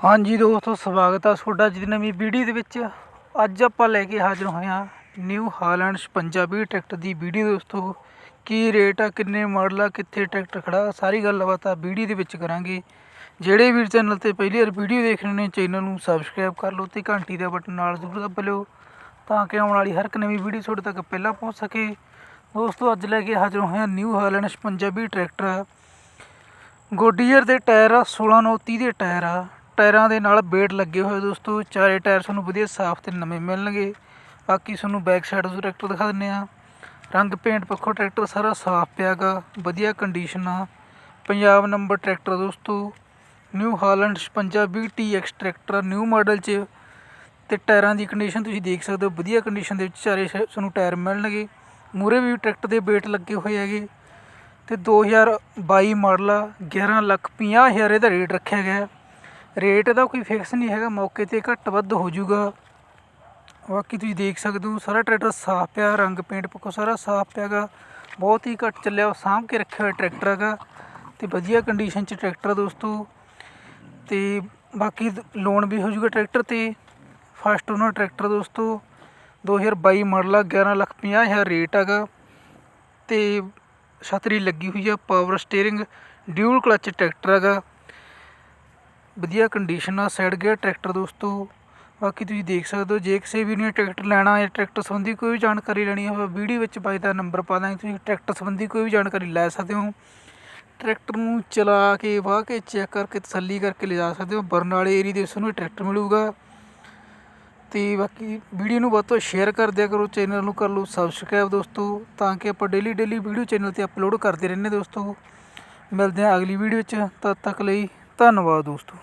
ਹਾਂਜੀ ਦੋਸਤੋ, ਸਵਾਗਤ ਆ ਤੁਹਾਡਾ ਅੱਜ ਦੀ ਨਵੀਂ ਵੀਡੀਓ ਦੇ ਵਿੱਚ। ਅੱਜ ਆਪਾਂ ਲੈ ਕੇ ਹਾਜ਼ਰ ਹੋਏ ਹਾਂ ਨਿਊ ਹਾਲੈਂਡ 56 ਟਰੈਕਟਰ ਦੀ ਵੀਡੀਓ ਦੋਸਤੋ। ਕੀ ਰੇਟ ਆ, ਕਿੰਨੇ ਮਾਡਲ ਆ, ਕਿੱਥੇ ਟਰੈਕਟਰ ਖੜਾ, ਸਾਰੀ ਗੱਲਬਾਤ ਆ ਵੀਡੀਓ ਦੇ ਵਿੱਚ ਕਰਾਂਗੇ। ਜਿਹੜੇ ਵੀਰ ਚੈਨਲ ਤੇ ਪਹਿਲੀ ਵਾਰ ਵੀਡੀਓ ਦੇਖ ਰਹੇ ਨੇ, ਚੈਨਲ ਨੂੰ ਸਬਸਕ੍ਰਾਈਬ ਕਰ ਲਓ ਤੇ ਘੰਟੀ ਦਾ ਬਟਨ ਨਾਲ ਜ਼ਰੂਰ ਦੱਬ ਲਿਓ ਤਾਂ ਕਿ ਆਉਣ ਵਾਲੀ ਹਰ ਇੱਕ ਨਵੀਂ ਵੀਡੀਓ ਤੁਹਾਡੇ ਤੱਕ ਪਹਿਲਾਂ ਪਹੁੰਚ ਸਕੇ। ਦੋਸਤੋ, ਅੱਜ ਲੈ ਕੇ ਹਾਜ਼ਰ ਹੋਏ ਹਾਂ ਨਿਊ ਹਾਲੈਂਡ 56 ਟਰੈਕਟਰ। ਗੋਡੀਅਰ ਦੇ ਟਾਇਰ ਆ 16 ਨੌ 30 ਦੇ ਟਾਇਰ ਆ। ਟਾਇਰਾਂ ਦੇ ਨਾਲ ਬੇਟ ਲੱਗੇ ਹੋਏ ਦੋਸਤੋ, ਚਾਰੇ ਟਾਇਰ ਤੁਹਾਨੂੰ ਵਧੀਆ ਸਾਫ਼ ਅਤੇ ਨਵੇਂ ਮਿਲਣਗੇ। ਬਾਕੀ ਤੁਹਾਨੂੰ ਬੈਕ ਸਾਈਡ ਤੋਂ ਟਰੈਕਟਰ ਦਿਖਾ ਦਿੰਦੇ ਆ। ਰੰਗ ਪੇਂਟ ਪੱਖੋਂ ਟਰੈਕਟਰ ਸਾਰਾ ਸਾਫ਼ ਪਿਆਗਾ, ਵਧੀਆ ਕੰਡੀਸ਼ਨ ਆ। ਪੰਜਾਬ ਨੰਬਰ ਟਰੈਕਟਰ ਦੋਸਤੋ। New Holland 56 BTX tractor new model 'ਚ। ਤੇ ਟਾਇਰਾਂ ਦੀ ਕੰਡੀਸ਼ਨ ਤੁਸੀਂ ਦੇਖ ਸਕਦੇ ਹੋ, ਵਧੀਆ ਕੰਡੀਸ਼ਨ ਦੇ ਵਿੱਚ ਚਾਰੇ ਸ- ਤੁਹਾਨੂੰ ਟਾਇਰ ਮਿਲਣਗੇ। ਮੂਰੇ ਵੀ ਟਰੈਕਟਰ ਦੇ ਬੇਟ ਲੱਗੇ ਹੋਏ ਹੈਗੇ। ਤੇ 2022 ਮਾਡਲ ਆ 11 ਲੱਖ 50 ਹਜ਼ਾਰ ਇਹਦਾ ਰੇਟ ਰੱਖਿਆ ਗਿਆ। ਰੇਟ ਦਾ ਕੋਈ ਫਿਕਸ ਨਹੀਂ ਹੈਗਾ, ਮੌਕੇ ਤੇ ਘੱਟ ਵੱਧ ਹੋ ਜਾਊਗਾ। ਬਾਕੀ ਤੁਸੀਂ ਦੇਖ ਸਕਦੇ ਹੋ, ਸਾਰਾ ਟਰੈਕਟਰ ਸਾਫ਼ ਪਿਆ, ਰੰਗ ਪੇਂਟ ਪੱਕੋ ਸਾਰਾ ਸਾਫ਼ ਪਿਆਗਾ ਬਹੁਤ ਹੀ ਘੱਟ ਚੱਲਿਆ ਸਾਂਭ ਕੇ ਰੱਖਿਆ ਹੋਇਆ ਟਰੈਕਟਰ ਹੈਗਾ। ਤੇ ਵਧੀਆ ਕੰਡੀਸ਼ਨ 'ਚ ਟਰੈਕਟਰ ਦੋਸਤੋ। ਤੇ ਬਾਕੀ ਲੋਨ ਵੀ ਹੋ ਜਾਊਗਾ ਟਰੈਕਟਰ ਤੇ। ਫਸਟ ਓਨਰ ਟਰੈਕਟਰ ਦੋਸਤੋ 2022 ਮਾਡਲ ਆ 11 ਲੱਖ 50 ਹਜ਼ਾਰ ਰੇਟ ਹੈਗਾ। ਤੇ ਛਤਰੀ ਲੱਗੀ ਹੋਈ ਆ power steering dual clutch tractor ਹੈਗਾ। ਵਧੀਆ ਕੰਡੀਸ਼ਨ ਆ ਸਾਈਡ ਗੇਅਰ ਟਰੈਕਟਰ ਦੋਸਤੋ। ਬਾਕੀ ਤੁਸੀਂ ਦੇਖ ਸਕਦੇ ਹੋ, ਜੇ ਕਿਸੇ ਵੀ ਨੇ ਟਰੈਕਟਰ ਲੈਣਾ ਜਾਂ ਟਰੈਕਟਰ ਸੰਬੰਧੀ ਕੋਈ ਵੀ ਜਾਣਕਾਰੀ ਲੈਣੀ ਹੋਵੇ, ਵੀਡੀਓ ਵਿੱਚ ਬਾਈ ਦਾ ਨੰਬਰ ਪਾ ਦਾਂਗੇ, ਤੁਸੀਂ ਟਰੈਕਟਰ ਸੰਬੰਧੀ ਕੋਈ ਵੀ ਜਾਣਕਾਰੀ ਲੈ ਸਕਦੇ ਹੋ। ਟਰੈਕਟਰ ਨੂੰ ਚਲਾ ਕੇ, ਵਾਹ ਕੇ ਚੈੱਕ ਕਰਕੇ, ਤਸੱਲੀ ਕਰਕੇ ਲਿਜਾ ਸਕਦੇ ਹੋ। ਬਰਨਾਲੇ ਏਰੀਆ ਦੇ ਵਿੱਚ ਤੁਹਾਨੂੰ ਇਹ ਟਰੈਕਟਰ ਮਿਲੂਗਾ। ਤੇ ਬਾਕੀ ਵੀਡੀਓ ਨੂੰ ਵੱਧ ਤੋਂ ਸ਼ੇਅਰ ਕਰ ਦਿਆ ਕਰੋ ਚੈਨਲ ਨੂੰ ਕਰ ਲਓ ਸਬਸਕ੍ਰਾਈਬ ਦੋਸਤੋ, ਤਾਂ ਕਿ ਆਪਾਂ ਡੇਲੀ ਡੇਲੀ ਵੀਡੀਓ ਚੈਨਲ ਤੇ ਅਪਲੋਡ ਕਰਦੇ ਰਹਿੰਦੇ ਦੋਸਤੋ। ਮਿਲਦੇ ਹਾਂ ਅਗਲੀ ਵੀਡੀਓ 'ਚ ਤਦ ਤੱਕ ਲਈ ਧੰਨਵਾਦ ਦੋਸਤੋ।